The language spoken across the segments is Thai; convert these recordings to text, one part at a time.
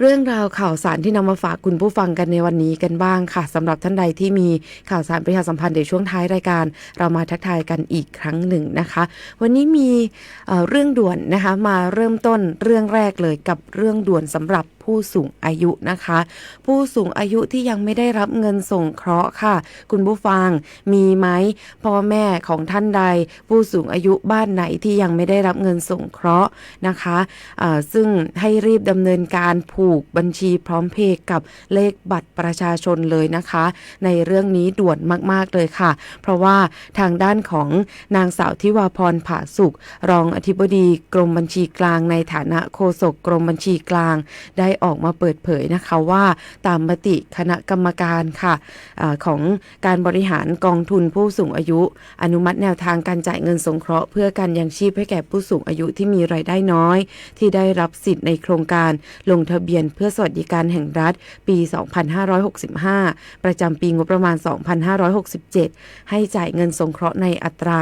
เรื่องราวข่าวสารที่นำมาฝากคุณผู้ฟังกันในวันนี้กันบ้างค่ะสำหรับท่านใดที่มีข่าวสารประชาสัมพันธ์ในช่วงท้ายรายการ เรามาทักทายกันอีกครั้งหนึ่งนะคะ วันนี้มีเเรื่องด่วนนะคะมาเริ่มต้นเรื่องแรกเลยกับเรื่องด่วนสำหรับ ผู้สูงอายุนะคะ ผู้สูงอายุที่ยังไม่ได้รับเงินส่งเคราะห์ค่ะ คุณผู้ฟังมีไหมพ่อแม่ของท่านใด ผู้สูงอายุบ้านไหนที่ยังไม่ได้รับเงินส่งเคราะห์นะคะอ่าซึ่งให้รีบดำเนินการผูกบัญชีพร้อมเพย์กับเลขบัตรประชาชนเลยนะคะ ในเรื่องนี้ด่วนมาก ๆ เลยค่ะ เพราะว่าทางด้านของนางสาวทิวาพรผาสุกรองอธิบดีกรมบัญชีกลางในฐานะโฆษกกรมบัญชีกลาง ได้ออกมาเปิดเผยนะคะว่าตามมติคณะกรรมการค่ะอของการบริหารกองทุนผู้สูงอายุ อนุมัติแนวทางการจ่ายเงินสงเคราะห์เพื่อการยังชีพให้แก่ผู้สูงอายุที่มีรายได้น้อย ที่ได้รับสิทธิ์ในโครงการลงทะเบียนเพื่อสวัสดิการแห่งรัฐปี 2565 ประจำปีงบประมาณ 2567 ให้จ่ายเงินสงเคราะห์ในอัตรา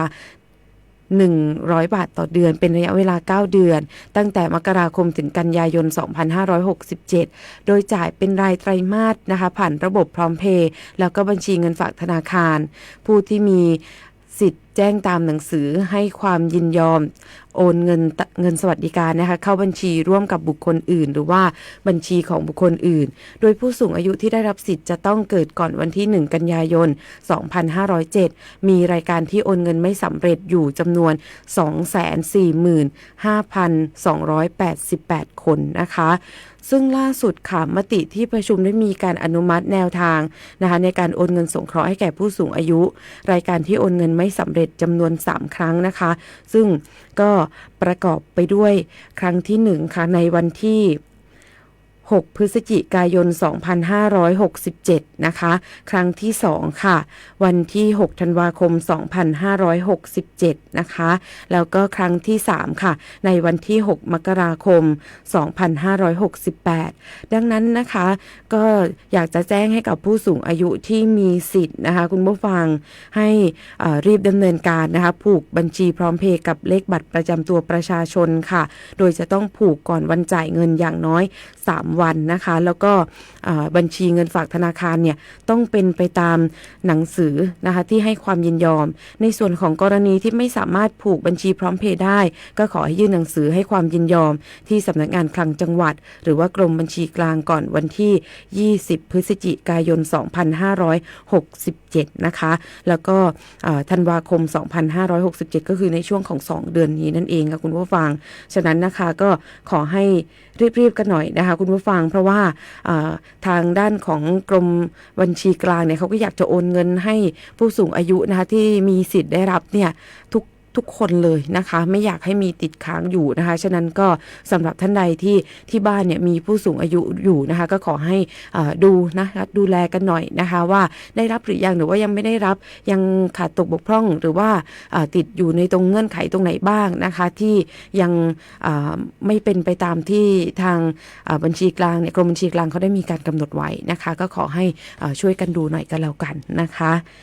100 บาทต่อเดือน เป็นระยะเวลา 9 เดือน ตั้งแต่มกราคมถึงกันยายน 2567 โดยจ่ายเป็นรายไตรมาสนะคะ ผ่านระบบพร้อมเพย์แล้วก็บัญชีเงินฝากธนาคาร ผู้ที่มีสิทธิ์ แจ้งตามหนังสือให้ความยินยอม โอนเงินเงินสวัสดิการนะคะเข้าบัญชีร่วมกับบุคคลอื่น หรือว่าบัญชีของบุคคลอื่น โดยผู้สูงอายุที่ได้รับสิทธิ์จะต้องเกิดก่อนวันที่ 1 กันยายน 2507 มีรายการที่โอนเงินไม่สำเร็จอยู่จำนวน 245,288 คนนะคะซึ่งล่าสุดค่ะมติที่ประชุมได้มีการอนุมัติแนวทางนะคะในการโอนเงินสงเคราะห์ให้แก่ผู้สูงอายุ รายการที่โอนเงินไม่สำเร็จจำนวน 3 ครั้งนะคะ ซึ่งก็ประกอบไปด้วยครั้งที่ 1 ค่ะ ในวันที่ 6 พฤศจิกายน 2567 นะคะ ครั้งที่ 2 ค่ะ วันที่ 6 ธันวาคม 2567 นะคะ แล้วก็ครั้งที่ 3 ค่ะ ในวันที่ 6 มกราคม 2568 ดังนั้นนะคะ ก็อยากจะแจ้งให้กับผู้สูงอายุที่มีสิทธิ์นะคะ คุณผู้ฟังให้รีบดำเนินการนะคะ ผูกบัญชีพร้อมเพย์กับเลขบัตรประจำตัวประชาชนค่ะ โดยจะต้องผูกก่อนวันจ่ายเงินอย่างน้อย3วันนะคะ แล้วก็บัญชีเงินฝากธนาคารเนี่ยต้องเป็นไปตามหนังสือนะคะที่ให้ความยินยอม ในส่วนของกรณีที่ไม่สามารถผูกบัญชีพร้อมเพย์ได้ ก็ขอให้ยื่นหนังสือให้ความยินยอม ที่สำนักงานคลังจังหวัด หรือว่ากรมบัญชีกลางก่อนวันที่ 20 พฤศจิกายน 2567 นะคะ แล้วก็ธันวาคม 2567 ก็คือในช่วงของ 2 เดือนนี้นั่นเองค่ะคุณผู้ฟัง ฉะนั้นนะคะก็ขอให้รีบๆกันหน่อยนะคะคุณผู้ฟัง เพราะว่าอ่าทางด้านของกรมบัญชีกลางเนี่ยเขาก็อยากจะโอนเงินให้ผู้สูงอายุนะคะที่มีสิทธิ์ได้รับเนี่ยทุก ทุกคนเลยนะคะ ไม่อยากให้มีติดค้างอยู่นะคะ ฉะนั้นก็สำหรับท่านใดที่ที่บ้านเนี่ยมีผู้สูงอายุอยู่นะคะ ก็ขอให้ดูนะคะดูแลกันหน่อยนะคะ ว่าได้รับหรือยังหรือว่ายังไม่ได้รับยังขาดตกบกพร่องหรือว่าติดอยู่ในตรงเงื่อนไขตรงไหนบ้างนะคะ ที่ยังไม่เป็นไปตามที่ทางบัญชีกลางเนี่ยกรมบัญชีกลางเขาได้มีการกำหนดไว้นะคะ ก็ขอให้ช่วยกันดูหน่อยกันแล้วกันนะคะ